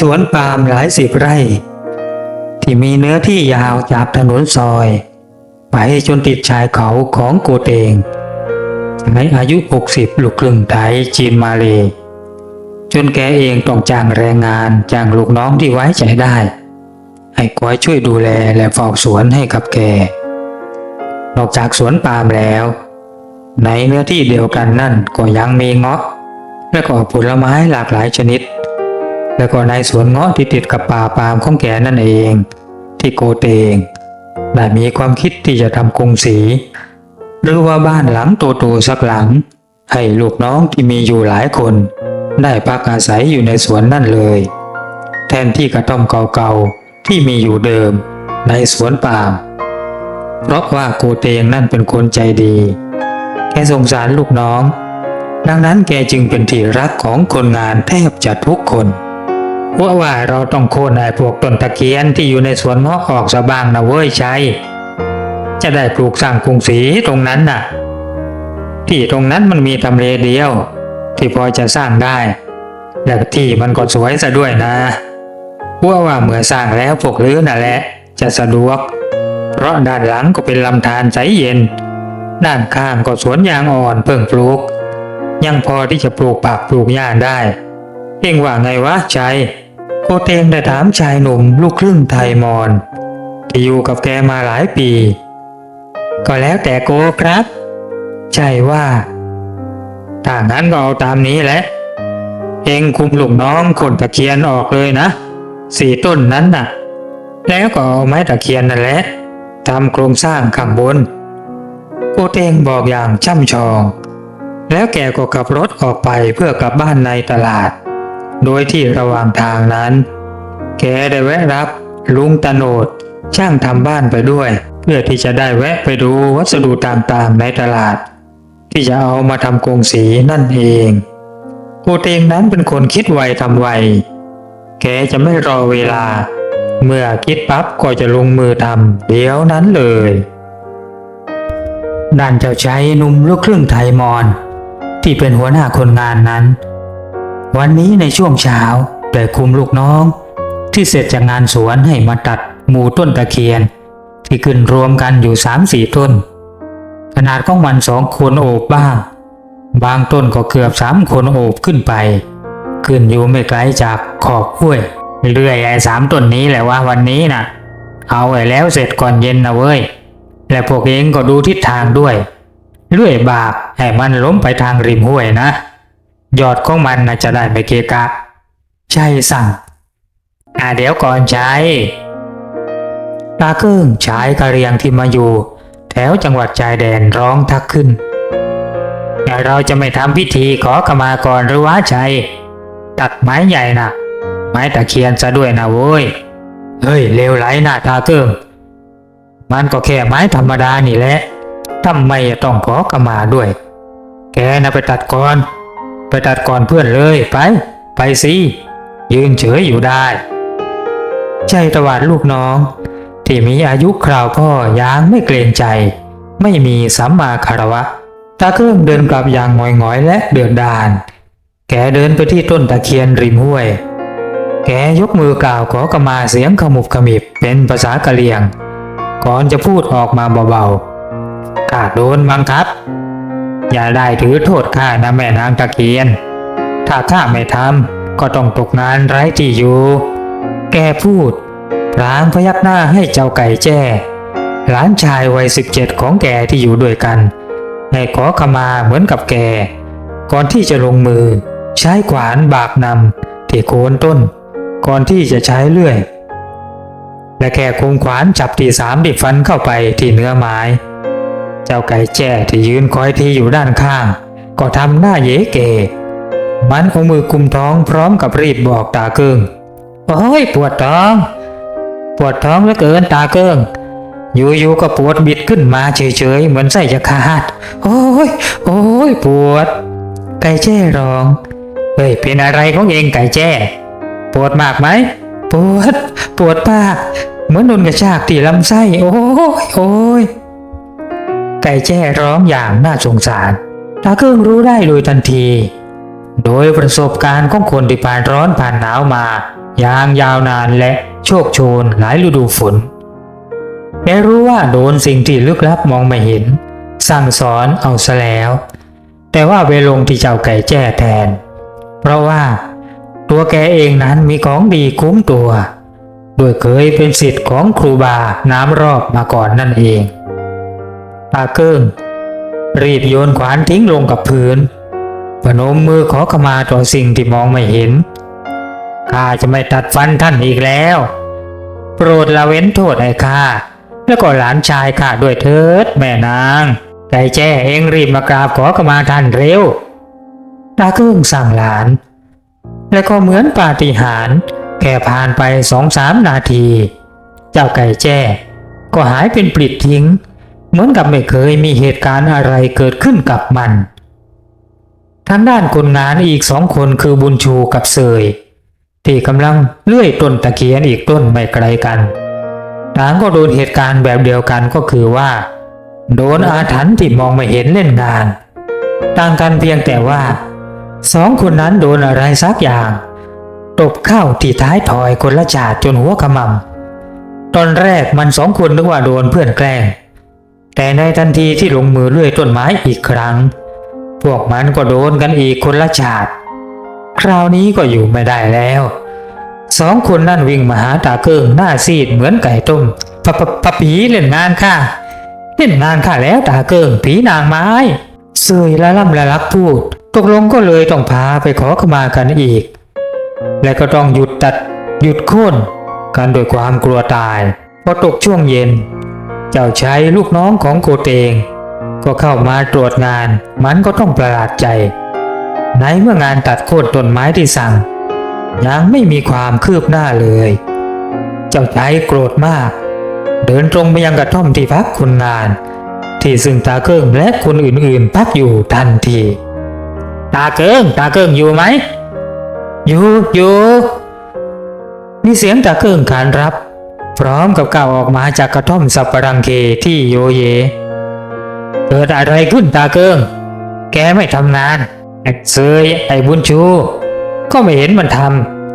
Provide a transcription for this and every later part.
สวนปาล์มหลายสิบไร่ ที่มีเนื้อที่ยาวจากถนนซอย ไปจนติดชายเขาของโกเตงในอายุ 60 ลูกครึ่งไทยจีนมาเล จนแกเองต้องจ้างแรงงานจ้างลูกน้องที่ไว้ใจได้ ให้คอยช่วยดูแลและเฝ้าสวนให้กับแก นอกจากสวนปาล์มแล้ว ในเนื้อที่เดียวกันนั่นก็ยังมีเงาะ และก็ผลไม้หลากหลายชนิด แล้วก็ในสวนเงาะที่ติดกับป่าปามของแกนั่นเอง ที่โกเตงได้มีความคิดที่จะทำกรุงศรีหรือว่าบ้านหลังโตๆสักหลัง ให้ลูกน้องที่มีอยู่หลายคน ได้พักอาศัยอยู่ในสวนนั่นเลย แทนที่กระท่อมเก่าๆที่มีอยู่เดิมในสวนปามเพราะว่าโกเตงนั่นเป็นคนใจดี แกสงสารลูกน้อง ดังนั้นแกจึงเป็นที่รักของคนงานแทบจะทุกคน ว่าว่าเราต้องโค่นไอ้พวกต้นตะเคียนที่อยู่ในสวนเงาะออกซะบ้างนะเว้ยชัยจะได้ปลูกสร้างกรุงศรีตรงนั้นน่ะ ที่ตรงนั้นมันมีทำเลเดียว ที่พอจะสร้างได้และที่มันก็สวยซะด้วยนะว่าว่าเมื่อสร้างแล้วพวกลือน่ะแหละ จะสะดวก เพราะด้านหลังก็เป็นลำธารใสเย็น ด้านข้างก็สวนยางอ่อนเพิ่งปลูก ยังพอที่จะปลูกผักปลูกหญ้าได้เองว่าไงวะชัย โคเตงได้ถามชายหนุ่มลูกครึ่งไทยมอญที่อยู่กับแกมาหลายปี ก็แล้วแต่โกครับ ใช่ว่าถ้างั้นก็เอาตามนี้แหละ เองคุมลูกน้องคนตะเคียนออกเลยนะสี่ต้นนั้นน่ะ แล้วก็เอาไม้ตะเคียนนั่นแหละทำโครงสร้างข้างบนโกเตงบอกอย่างช่ำชอง แล้วแกก็ขับรถออกไปเพื่อกลับบ้านในตลาด โดยที่ระหว่างทางนั้น แกได้แวะรับลุงตโนดช่างทำบ้านไปด้วย เพื่อที่จะได้แวะไปดูวัสดุต่างๆในตลาด ที่จะเอามาทำกรงสีนั่นเองโกเตงนั้นเป็นคนคิดไวทำไว แกจะไม่รอเวลา เมื่อคิดปั๊บก็จะลงมือทำเดี๋ยวนั้นเลยด้านเจ้าชายหนุ่มลูกครึ่งไทยมอญที่เป็นหัวหน้าคนงานนั้น วันนี้ในช่วงเช้าได้คุมลูกน้อง ที่เสร็จจากงานสวนให้มาตัดหมู่ต้นตะเคียน ที่ขึ้นรวมกันอยู่สามสี่ต้น ขนาดของมันสองคนโอบบ้าง บางต้นก็เกือบสามคนโอบขึ้นไป ขึ้นอยู่ไม่ไกลจากขอบห้วย เรื่อยไอ้สามต้นนี้แหละว่าวันนี้นะเอาไว้แล้วเสร็จก่อนเย็นนะเว้ยและพวกเองก็ดูทิศทางด้วยเลื่อยบากให้มันล้มไปทางริมห้วยนะ ยอดของมันนะจะได้ไม่เกะกะ ใช่สั่ง อ่าเดี๋ยวก่อนใช้ตาเกิ้งชายกะเรียงที่มาอยู่ แถวจังหวัดชายแดนร้องทักขึ้นเราจะไม่ทำพิธีขอขมาก่อนหรือวะชัย ตัดไม้ใหญ่นะไม้ตะเคียนซะด้วยนะโว้ย เฮ้ยเลวไหลนะตาเกิ้งมันก็แค่ไม้ธรรมดานี่แหละทำไมต้องขอกมาด้วย แกนะไปตัดก่อน ไปตัดก่อนเพื่อนเลยไป ไปสิยืนเฉยอยู่ได้ ใจตวาดลูกน้อง ที่มีอายุคราวพ่อยางไม่เกรงใจ ไม่มีสัมมาคารวะ ตาเครื่องเดินกลับอย่างหงอยๆและเดือดดาน แกเดินไปที่ต้นตะเคียนริมห้วย แกยกมือกล่าวขอกมาเสียงขมุบขมิบเป็นภาษากะเหรี่ยง ก่อนจะพูดออกมาเบาๆข้าโดนบังคับ อย่าได้ถือโทษข้านะแม่นางตะเคียน ถ้าข้าไม่ทำก็ต้องตกงานไร้ที่อยู่ แกพูดพลางพยักหน้าให้เจ้าไก่แจ้ หลานชายวัยสิบเจ็ดของแกที่อยู่ด้วยกันให้ขอขมาเหมือนกับแก ก่อนที่จะลงมือ ใช้ขวานบากนำที่โคนต้น ก่อนที่จะใช้เลื่อย และแค่คงขวานจับที่สามดิฟันเข้าไปที่เนื้อไม้ เจ้าไก่แจ้ที่ยืนคอยทีอยู่ด้านข้าง ก็ทำหน้าเยเก มันเอามือกุมท้องพร้อมกับรีบบอกตาเกิงโอ้ยปวดท้อง ปวดท้องเหลือเกินตาเกิงอยู่ๆก็ปวดบิดขึ้นมาเฉยๆเหมือนไส้จะขาด โอ้ย โอ้ยปวด ไก่แจ้ร้อง เฮ้ยเป็นอะไรของเองไก่แจ้ ปวดมากไหม ปวด ปวดมาก เหมือนโดนกระชากที่ลำไส้ โอ้ย โอ้ย ไก่แจ้ร้องอย่างน่าสงสารตาเกิ้งรู้ได้โดยทันที โดยประสบการณ์ของคนที่ผ่านร้อนผ่านหนาวมาอย่างยาวนานและโชคโชนหลายฤดูฝนแม้รู้ว่าโดนสิ่งที่ลึกลับมองไม่เห็น สั่งสอนเอาซะแล้ว แต่ว่าไปลงที่เจ้าไก่แจ้แทน เพราะว่าตัวแกเองนั้นมีของดีคุ้มตัว โดยเคยเป็นสิทธิ์ของครูบาน้ำรอบมาก่อนนั่นเอง ตาเกิงรีบโยนขวานทิ้งลงกับพื้นพนมมือขอขมาต่อสิ่งที่มองไม่เห็น ข้าจะไม่ตัดฟันท่านอีกแล้ว โปรดละเว้นโทษให้ข้า แล้วก็หลานชายข้าด้วยเถิดแม่นางไก่แจ้เองรีบมากราบขอขมาท่านเร็วตาเกิ้งสั่งหลาน แล้วก็เหมือนปาฏิหาริย์แค่ผ่านไปสองสามนาที เจ้าไก่แจ้ ก็หายเป็นปลิดทิ้ง เหมือนกับไม่เคยมีเหตุการณ์อะไรเกิดขึ้นกับมัน ทางด้านคนงานอีกสองคนคือบุญชูกับเสยที่กำลังเลื่อยต้นตะเคียนอีกต้นไม่ไกลกันต่างก็โดนเหตุการณ์แบบเดียวกันก็คือว่า โดนอาถรรพ์ที่มองไม่เห็นเล่นงาน ต่างกันเพียงแต่ว่าสองคนนั้นโดนอะไรสักอย่าง ตบเข้าที่ท้ายถอยคนละจาดจนหัวขมำตอนแรกมันสองคนนึกว่าโดนเพื่อนแกล้ง แต่ในทันทีที่ลงมือเลื่อยต้นไม้อีกครั้ง พวกมันก็โดนกันอีกคนละจาดคราวนี้ก็อยู่ไม่ได้แล้วสองคนนั่นวิ่งมาหาตาเกิงหน้าซีดเหมือนไก่ต้มปะปะปะผีเล่นงานค่ะเล่นงานค่ะแล้วตาเกิงผีนางไม้เสยละล่ำละลักพูด ตกลงก็เลยต้องพาไปขอขมากันอีก และก็ต้องหยุดตัดหยุดโค่นกันโดวยความกลัวตายพอตกช่วงเย็น เจ้าชายลูกน้องของโกเตง ก็เข้ามาตรวจงาน มันก็ต้องประหลาดใจ ในเมื่องานตัดโค่นต้นไม้ที่สั่ง ยังไม่มีความคืบหน้าเลย เจ้าชายโกรธมาก เดินตรงไปยังกระท่อมที่พักคนงาน ที่ซึ่งตาเกิ้งและคนอื่นๆ พักอยู่ทันที ตาเกิ้งตาเกิ้งอยู่ไหม อยู่อยู่มีเสียงตาเกิ้งขานรับ พร้อมกับก้าวออกมาจากกระท่อมสับปะรังเคที่โยเย เกิดอะไรขึ้นตาเกิง แกไม่ทำงานไอ้เซยไอ้บุญชู ก็ไม่เห็นมันท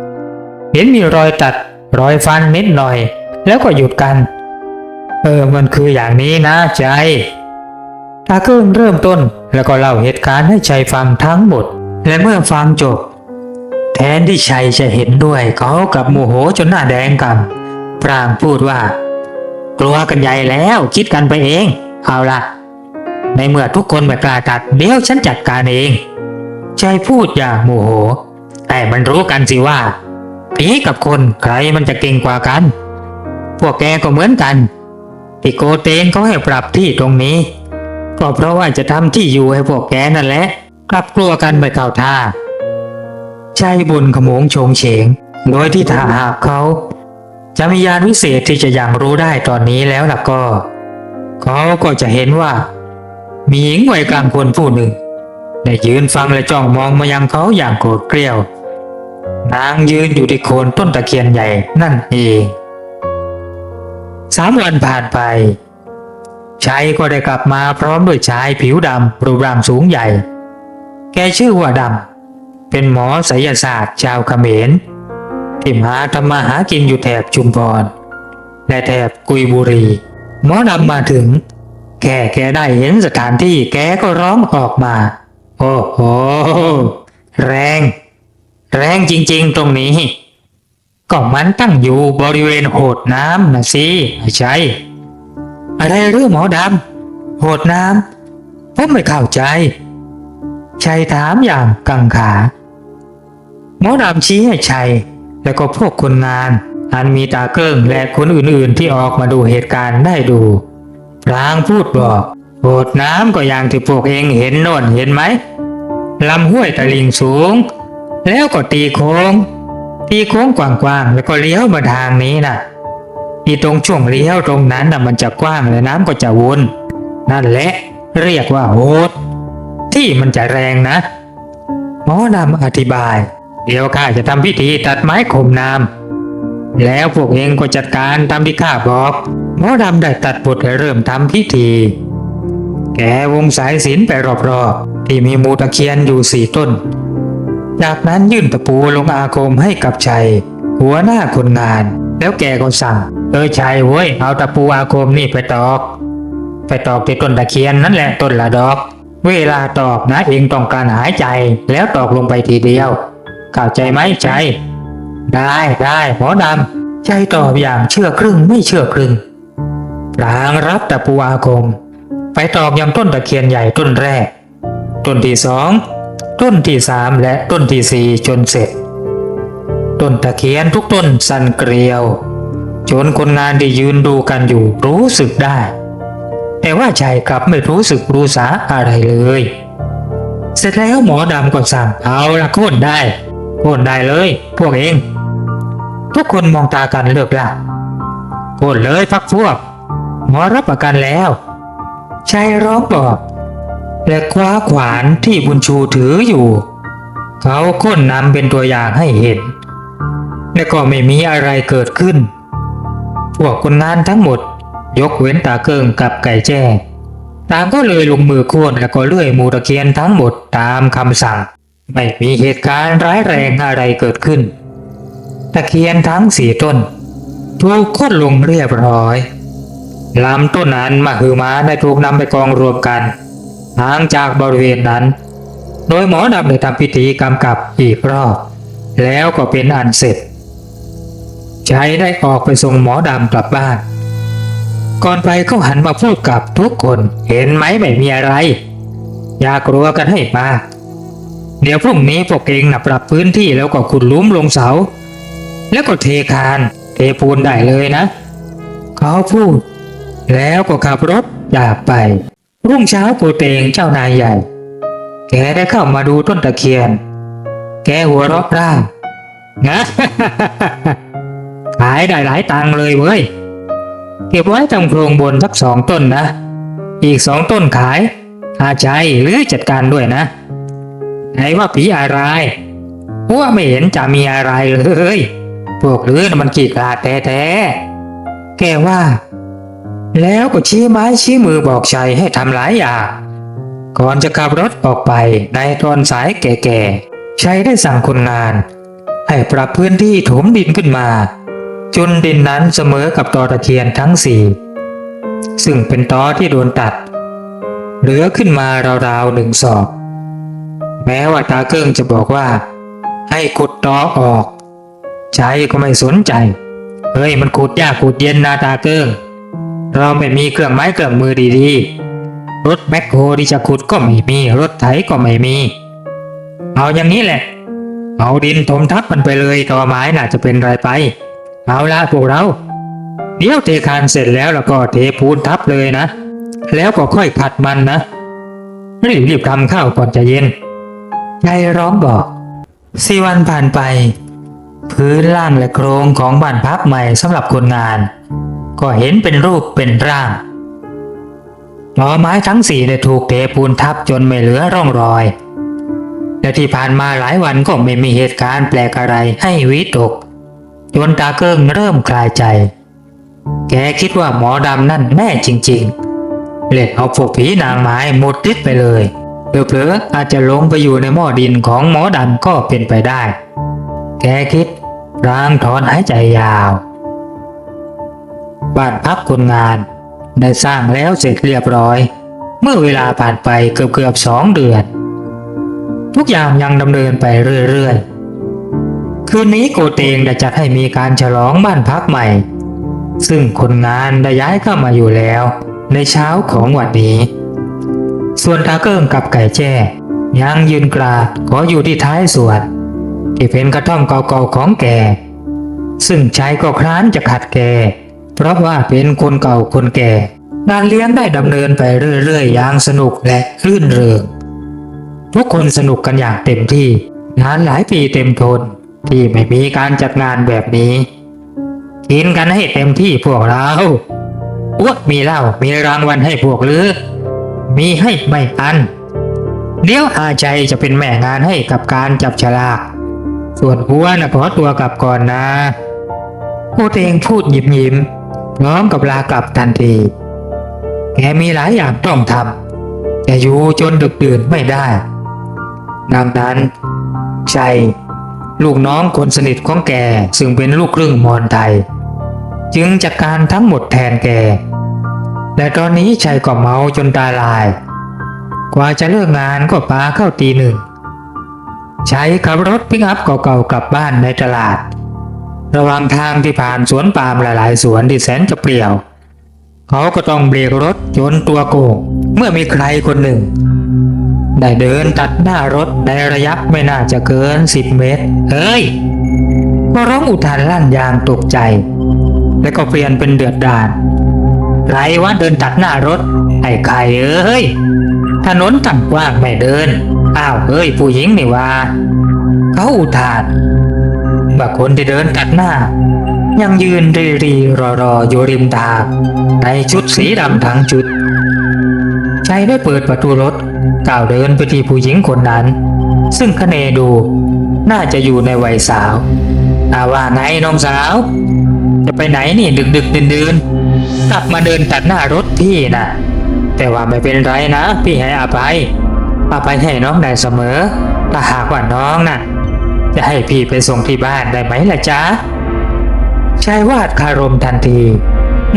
ำเห็นมีรอยตัดรอยฟันนิดหน่อย แล้วก็หยุดกัน เออมันคืออย่างนี้นะใจตาเกิงเริ่มต้นแล้วก็เล่าเหตุการณ์ให้ชัยฟังทั้งหมด และเมื่อฟังจบ แทนที่ชัยจะเห็นด้วยเขากับโมโหจนหน้าแดงกำ พรางพูดว่า กลัวกันใหญ่แล้วคิดกันไปเอง เอาละในเมื่อทุกคนไม่กล้าตัดเดี๋ยวฉันจัดการเองชัยพูดอย่างโมโห แต่มันรู้กันสิว่าผีกับคนใครมันจะเก่งกว่ากัน พวกแกก็เหมือนกันที่โกเตงเขาให้ปรับที่ตรงนี้ ก็เพราะว่าจะทำที่อยู่ให้พวกแกนั่นแหละกลับกลัวกันไปเข้าท่าใจบุญขโมงโฉงเฉง โดยที่ถ้าหากเขา จะมียานวิเศษที่จะยังรู้ได้ตอนนี้แล้วล่ะก็ เขาก็จะเห็นว่า มีหญิงวัยกลางคนผู้หนึ่ง ได้ยืนฟังและจ้องมองมายังเขาอย่างโกรธเกรี้ยวนางยืนอยู่ที่โคนต้นตะเคียนใหญ่นั่นเองสามวันผ่านไปชัยก็ได้กลับมาพร้อมด้วยชายผิวดำรูปร่างสูงใหญ่ แกชื่อว่าดำเป็นหมอไสยศาสตร์ชาวเขมร ที่มาทำมาหากินอยู่แถบชุมพรและแถบกุยบุรี หมอดำมาถึง แค่แกได้เห็นสถานที่แกก็ร้องออกมา โอ้โห แรง แรงจริงๆตรงนี้ก็มันตั้งอยู่บริเวณโหดน้ำนะสิไม่ใช่อะไรหรือหมอดำโหดน้ำผมไม่เข้าใจชัยถามอย่างกังขา หมอดำชี้ให้ชัย แล้วก็พวกคนงานอันมีตาเกิ้งและคนอื่นๆที่ออกมาดูเหตุการณ์ได้ดูพลางพูดบอกโหดน้ำก็อย่างที่พวกเองเห็นโน่นเห็นไหมลำห้วยตะลิงสูง แล้วก็ตีโค้ง ตีโค้งกว้างๆแล้วก็เลี้ยวมาทางนี้นะอีตรงช่วงเลี้ยวตรงนั้นนะมันจะกว้างและน้ำก็จะวน นั่นแหละเรียกว่าโหดที่มันจะแรงนะหมอดำอธิบาย เดี๋ยวข้าจะทำพิธีตัดไม้ข่มน้ำแล้วพวกเองก็จัดการตามที่ข้าบอกหมอดำได้ตัดบทให้เริ่มทำพิธี แกวงสายสิญจนไปรอบๆ ที่มีมูตะเคียนอยู่สี่ต้น จากนั้นยื่นตะปูลงอาคมให้กับชัย หัวหน้าคนงาน แล้วแกก็สั่ง เออชัยเว้ย เอาตะปูอาคมนี่ไปตอก ไปตอกที่ต้นตะเคียนนั่นแหละต้นละดอก เวลาตอกนะเองต้องการหายใจแล้วตอกลงไปทีเดียว เข้าใจไหมใจ ได้ได้หมอดำใจตอบอย่างเชื่อครึ่งไม่เชื่อครึ่งพลางรับตะปูอาคม ไปตอกยังต้นตะเคียนใหญ่ต้นแรก ต้นที่สองต้นที่สามและต้นที่สี่จนเสร็จ ต้นตะเคียนทุกต้นสั่นเกลียว จนคนงานที่ยืนดูกันอยู่รู้สึกได้ แต่ว่าชายกลับไม่รู้สึกรู้สาอะไรเลย เสร็จแล้วหมอดำก็สั่งเอาละโค่นได้ โค่นได้เลย พวกเอง ทุกคนมองตากันเลือกละโค่นเลยพักพวก หมอรับประกันแล้วชายร้องบอกและคว้าขวานที่บุญชูถืออยู่ เขาโค้นนำเป็นตัวอย่างให้เห็น และก็ไม่มีอะไรเกิดขึ้น พวกคนงานทั้งหมดยกเว้นตาเกิงกับไก่แจ้ต่างก็เลยลงมือค่นและก็เลื่อยมูตะเคียนทั้งหมดตามคำสั่ง ไม่มีเหตุการณ์ร้ายแรงอะไรเกิดขึ้น ตะเคียนทั้งสี่ต้นถูกโค่นลงเรียบร้อยลำต้นนั้นมาคือมาได้ถูกนำไปกองรวมกันห่างจากบริเวณนั้น โดยหมอดำได้ทำพิธีกำกับอีกรอบ แล้วก็เป็นอันเสร็จใจได้ออกไปส่งหมอดำกลับบ้าน ก่อนไปเขาหันมาพูดกับทุกคนเห็นไหมไม่มีอะไร อย่ากลัวกันให้มาก เดี๋ยวพรุ่งนี้พวกเองนะปรับพื้นที่แล้วก็ขุดลุมลงเสา แล้วก็เทคานเทปูนได้เลยนะ เขาพูด แล้วก็ขับรถจากไป รุ่งเช้าโกเตงเจ้านายใหญ่ แกได้เข้ามาดูต้นตะเคียน แกหัวเราะร่างนะขายได้หลายตังเลยเว้ย เก็บไว้ทำโครงบนสักสองต้นนะ อีกสองต้นขายอาใจหรือจัดการด้วยนะ ไหนว่าผีอะไรพว่าไม่เห็นจะมีอะไรเลยพวกลือนะมันกีดกลาดแท้ๆแกว่า แล้วก็ชี้ไม้ชี้มือบอกชัยให้ทำหลายอย่างก่อนจะขับรถออกไปในตอนสายแก่ๆชัยได้สั่งคนงาน ให้ปรับพื้นที่ถมดินขึ้นมา จนดินนั้นเสมอกับตอตะเคียนทั้งสี่ซึ่งเป็นตอที่โดนตัด เหลือขึ้นมาราวๆหนึ่งศอก แม้ว่าตาเกิ้งจะบอกว่า ให้ขุดตอออกใจก็ไม่สนใจ เฮ้ยมันขุดยากขุดเย็นนาตาเกิ้ง เราไม่มีเครื่องไม้เครื่องมือดีๆ รถแมคโครที่จะขุดก็ไม่มี รถไถก็ไม่มี เอาอย่างนี้แหละ เอาดินถมทับมันไปเลยต่อไม้น่าจะเป็นไรไป เอาละพวกเรา เดี๋ยวเทคานเสร็จแล้วแล้วก็เทปูนทับเลยนะ แล้วก็ค่อยขัดมันนะรีบรีบๆทำข้าวก่อนจะเย็น ยายร้องบอกสี่วันผ่านไป พื้นล่างและโครงของบ้านพักใหม่สำหรับคนงาน ก็เห็นเป็นรูปเป็นร่างล้อไม้ทั้งสี่ได้ถูกเทปูนทับจนไม่เหลือร่องรอย และที่ผ่านมาหลายวันก็ไม่มีเหตุการณ์แปลกอะไรให้วิตก จนตาเกิ้งเริ่มคลายใจ แกคิดว่าหมอดำนั่นแน่จริง ๆ เล่นเอาพวกผีนางไม้หมดฤทธิ์ไปเลย เผลอๆอาจจะลงไปอยู่ในหม้อดินของหมอดำก็เป็นไปได้ แกคิดร่างถอนหายใจยาว บ้านพักคนงานได้สร้างแล้วเสร็จเรียบร้อย เมื่อเวลาผ่านไปเกือบเกือบๆสองเดือน ทุกอย่างยังดำเนินไปเรื่อยๆ คืนนี้โกเตงได้จัดให้มีการฉลองบ้านพักใหม่ ซึ่งคนงานได้ย้ายเข้ามาอยู่แล้ว ในเช้าของวันนี้ ส่วนตาเกิ้งกับไก่แจ้ยังยืนกราดขออยู่ที่ท้ายสวนที่เป็นกระท่อมเก่าๆของแก ซึ่งชายก็คร้านจะขัดแก เพราะว่าเป็นคนเก่าคนแก่งานเลี้ยงได้ดำเนินไปเรื่อยๆอย่างสนุกและรื่นเริงทุกคนสนุกกันอย่างเต็มที่งานหลายปีเต็มทนที่ไม่มีการจัดงานแบบนี้กินกันให้เต็มที่พวกเราอ้วกมีเหล้ามีรางวัลให้พวกลือ มีให้ไม่อัน เดี๋ยวอาใจจะเป็นแม่งานให้กับการจับฉลากส่วนหัวนะขอตัวกลับก่อนนะโคเตงพูดหยิบยิ้มพร้อมกับลากลับทันที แกมีหลายอย่างต้องทำแต่อยู่จนดึกดื่นไม่ได้ ดังนั้นใจลูกน้องคนสนิทของแกซึ่งเป็นลูกครึ่งมอญไทย จึงจัดการทั้งหมดแทนแก และตอนนี้ชายก็เมาจนตาลาย กว่าจะเลิกงานก็ปาเข้าตีหนึ่งชายขับรถปิกอัพเก่าๆกลับบ้านในตลาด ระหว่างทางที่ผ่านสวนปาล์มหลายๆ สวนที่แสนจะเปลี่ยว เขาก็ต้องเบรกรถจนตัวโกงเมื่อมีใครคนหนึ่ง ได้เดินตัดหน้ารถในระยะไม่น่าจะเกินสิบเมตร เฮ้ยก็ร้องอุทานลั่นยางตกใจ แล้วก็เปลี่ยนเป็นเดือดดาล ไรวะเดินตัดหน้ารถ ไอ้ไข่เอ้ย ถนนตั้งกว้างไม่เดิน อ้าวเฮ้ย ผู้หญิงนี่ว่าเขาอุทานว่าคนที่เดินตัดหน้า ยังยืนรีรีรอรออยู่ริมทางในชุดสีดำทั้งชุดชายได้เปิดประตูรถก้าวเดินไปที่ผู้หญิงคนนั้น ซึ่งคะเนดูน่าจะอยู่ในวัยสาวอาว่าไงน้องสาว จะไปไหนนี่ดึกดึกดื่นดื่น กลับมาเดินตัดหน้ารถพี่นะแต่ว่าไม่เป็นไรนะ พี่ให้อภัยอภัยให้น้องได้เสมอ ถ้าหากว่าน้องน่ะ จะให้พี่ไปส่งที่บ้านได้ไหมล่ะจ๊ะชายวาดคารมทันที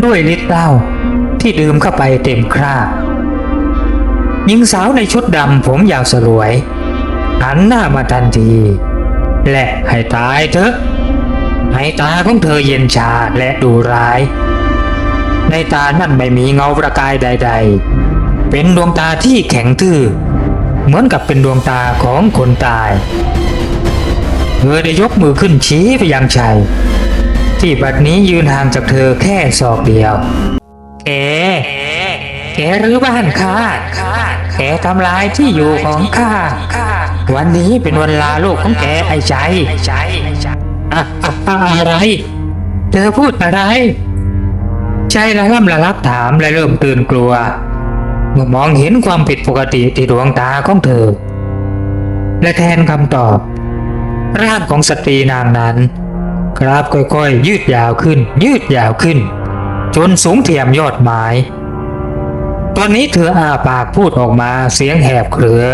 ด้วยฤทธิ์เหล้าที่ดื่มเข้าไปเต็มคราบหญิงสาวในชุดดำผมยาวสลวยหันหน้ามาทันที และให้ตายเถอะให้ตาของเธอเย็นชาและดูร้าย ในตานั่นไม่มีเงาประกายใด ๆ เป็นดวงตาที่แข็งทื่อ เหมือนกับเป็นดวงตาของคนตาย เธอได้ยกมือขึ้นชี้ไปยังชัย ที่บัดนี้ยืนห่างจากเธอแค่ศอกเดียวแกแกรื้อบ้านข้าแกทำลายที่อยู่ของข้า วันนี้เป็นวันลาโลกของแกไอ้ใจอะอะอะไร เธอพูดอะไร ใจระล่ำละลักถามและเริ่มตื่นกลัว เมื่อมองเห็นความผิดปกติที่ดวงตาของเธอ และแทนคำตอบ ร่างของสตรีนางนั้น กราฟค่อยๆ ยืดยาวขึ้น ยืดยาวขึ้น จนสูงเทียมยอดไม้ตอนนี้เธออาปากพูดออกมาเสียงแหบเครือ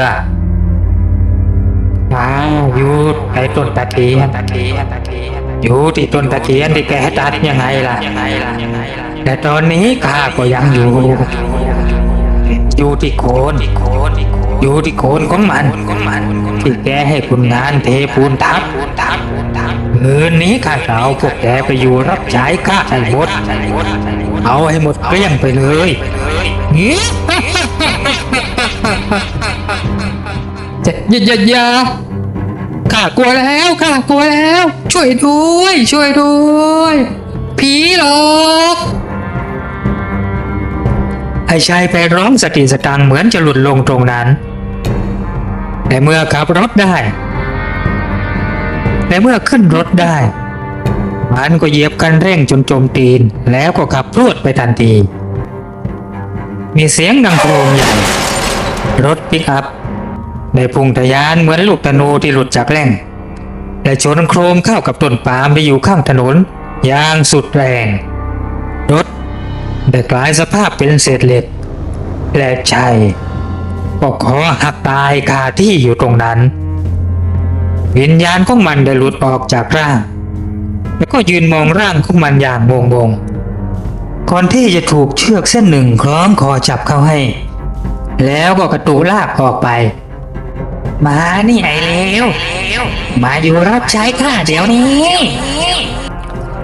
มาอยู่ในต้นตะเคียนอยู่ที่ต้นตะเคียนที่แกตัดยังไงล่ะ แต่ตอนนี้ข้าก็ยังอยู่ อยู่ที่โคนอยู่ที่โคนของมันที่แกให้คุณงานเทปูนทับคืนนี้ข้าจะเอาพวกแกไปอยู่รับใช้ข้าให้หมดเอาให้หมดเกลี้ยงไปเลยงี้จะอย่าอย่าอย่าข้ากลัวแล้วข้ากลัวแล้ว ช่วยด้วย ช่วยด้วยผีหลอก ไอ้ชายไปร้องสติสตังเหมือนจะหลุดลงตรงนั้นแต่เมื่อขับรถได้แต่เมื่อขึ้นรถได้ มันก็เหยียบกันเร่งจนจมตีน แล้วก็ขับพรวดไปทันที มีเสียงดังโครมใหญ่ รถปิกอัพได้พุ่งทะยานเหมือนลูกธนูที่หลุดจากแร่งและชนโครมเข้ากับต้นปาล์มที่อยู่ข้างถนนอย่างสุดแรง รถ ได้กลายสภาพเป็นเศษเหล็ก และชัยก็ขอหักตายคาที่อยู่ตรงนั้น วิญญาณของมันได้หลุดออกจากร่าง แล้วก็ยืนมองร่างของมันอย่างงงงๆก่อนที่จะถูกเชือกเส้นหนึ่งคล้องคอจับเข้าให้ แล้วก็กระตูลากออกไป มานี่ไอ้เลวมาอยู่รับใช้ข้าเดี๋ยวนี้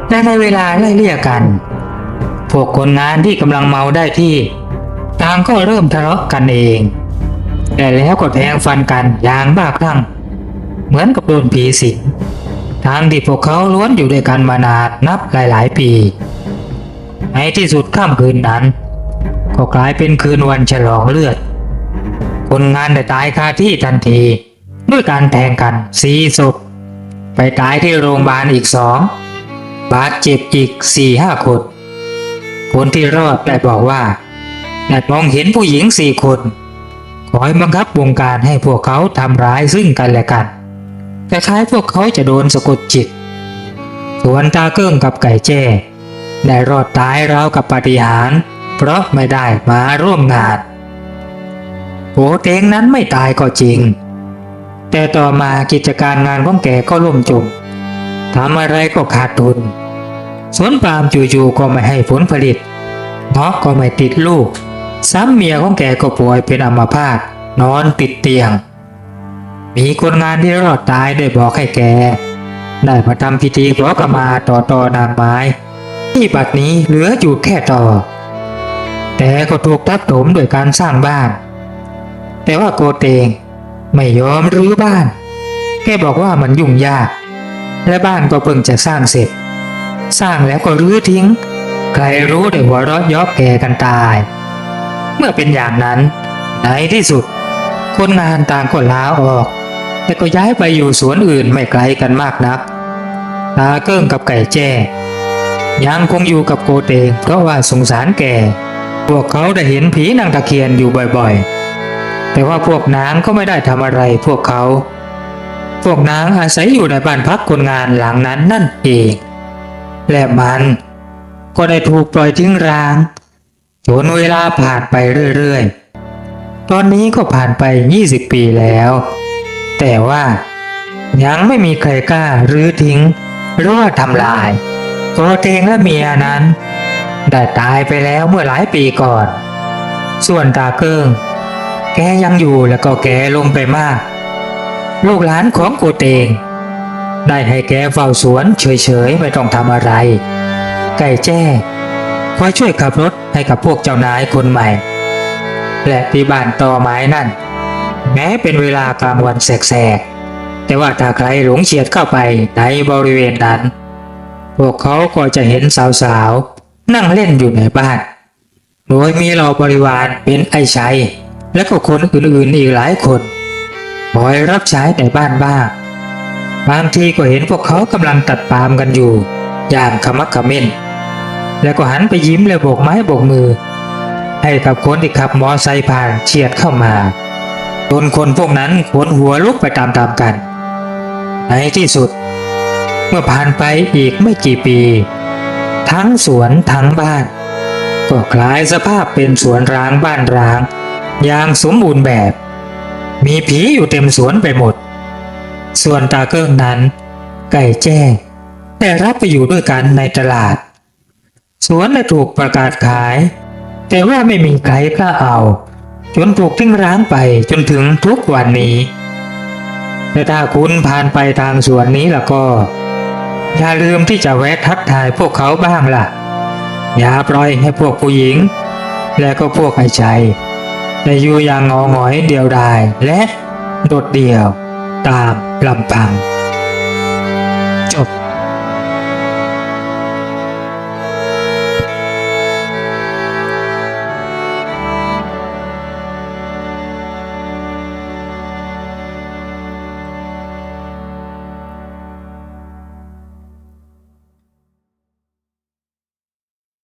และในเวลาไล่เลี่ยกัน วกคนงานที่กำลังเมาได้ที่ต่างก็เริ่มทะเลาะกันเอง แต่แล้วก็แทงฟันกันอย่างบ้าคลั่ง เหมือนกับโดนผีสิงทางที่พวกเขาล้วนอยู่ด้วยกันมานานนับหลายๆ ปี ในที่สุดค่ำคืนนั้น ก็กลายเป็นคืนวันฉลองเลือด คนงานได้ตายคาที่ทันที ด้วยการแทงกันสีศพไปตายที่โรงพยาบาลอีกสองบาดเจ็บอีกสี่ห้าคน คนที่รอดได้บอกว่าได้มองเห็นผู้หญิงสี่คนคอยบังคับวงการให้พวกเขาทำร้ายซึ่งกันและกันแต่คล้ายพวกเขาจะโดนสะกดจิต ส่วนตาเกิ้งกับไก่แจ้ได้รอดตายราวกับปาฏิหาริย์เพราะไม่ได้มาร่วมงานโหเตงนั้นไม่ตายก็จริง แต่ต่อมากิจการงานของแกก็ล่มจมทำอะไรก็ขาดทุน สวนปาล์มจู่ๆก็ไม่ให้ผลผลิตเงาะก็ไม่ติดลูก ซ้ำเมียของแกก็ป่วยเป็นอัมพาตนอนติดเตียง มีคนงานที่รอดตายได้บอกให้แก ได้มาทำพิธีขอขมาต่อต่อนางไม้ ที่บัดนี้เหลืออยู่แค่ต่อ แต่ก็ถูกทับถมด้วยการสร้างบ้าน แต่ว่าโกเตงไม่ยอมรื้อบ้าน แกบอกว่ามันยุ่งยาก และบ้านก็เพิ่งจะสร้างเสร็จ สร้างแล้วก็รื้อทิ้ง ใครรู้ได้หัวเราะเยอกแกกันตาย เมื่อเป็นอย่างนั้น ในที่สุด คนงานต่างก็ลาออก แต่ก็ย้ายไปอยู่สวนอื่นไม่ไกลกันมากนัก ตาเกิ้งกับไก่แจ้ยังคงอยู่กับโกเตงเพราะว่าสงสารแก่พวกเขาได้เห็นผีนางตะเคียนอยู่บ่อยๆ แต่ว่าพวกนางก็ไม่ได้ทำอะไรพวกเขา พวกนางอาศัยอยู่ในบ้านพักคนงานหลังนั้นนั่นเอง และมันก็ได้ถูกปล่อยทิ้งร้างจนเวลาผ่านไปเรื่อยๆ ตอนนี้ก็ผ่านไป 20 ปีแล้ว แต่ว่ายังไม่มีใครกล้ารื้อทิ้งหรือว่าทำลายโกเตงและเมียนั้น ได้ตายไปแล้วเมื่อหลายปีก่อน ส่วนตาเกิงแกยังอยู่แล้วก็แกลงไปมาก ลูกหลานของโกเตง ได้ให้แกเฝ้าสวนเฉยๆไม่ต้องทำอะไร ไก่แจ้คอยช่วยขับรถให้กับพวกเจ้านายคนใหม่ และที่บ้านต่อไม้นั่น แม้เป็นเวลากลางวันแสกๆ แต่ว่าถ้าใครหลงเฉียดเข้าไปในบริเวณนั้น พวกเขาก็จะเห็นสาวๆ นั่งเล่นอยู่ในบ้าน โดยมีเราบริวารเป็นไอ้ชัย และก็คนอื่นๆอีกหลายคนคอยรับใช้ในบ้านบ้าง บางทีก็เห็นพวกเขากำลังตัดปาล์มกันอยู่ อย่างขมักขม้น แล้วก็หันไปยิ้มและโบกไม้โบกมือ ให้กับคนที่ขับมอไซค์ผ่านเฉียดเข้ามาจนคนพวกนั้นขนหัวลุกไปตามๆกัน ในที่สุด เมื่อผ่านไปอีกไม่กี่ปี ทั้งสวนทั้งบ้าน ก็กลายสภาพเป็นสวนร้างบ้านร้าง อย่างสมบูรณ์แบบ มีผีอยู่เต็มสวนไปหมด ส่วนตาเกิ้งนั้น ไก่แจ้ง ได้รับไปอยู่ด้วยกันในตลาด สวนได้ถูกประกาศขาย แต่ว่าไม่มีใครกล้าเอา จนถูกทิ้งร้างไปจนถึงทุกวันนี้แต่ถ้าคุณผ่านไปทางสวนนี้ล่ะก็ อย่าลืมที่จะแวะทักทายพวกเขาบ้างล่ะ อย่าปล่อยให้พวกผู้หญิง และก็พวกไอ้ใจได้อยู่อย่างงอหงอยเดียวดายและโดดเดี่ยว ตามลำพัง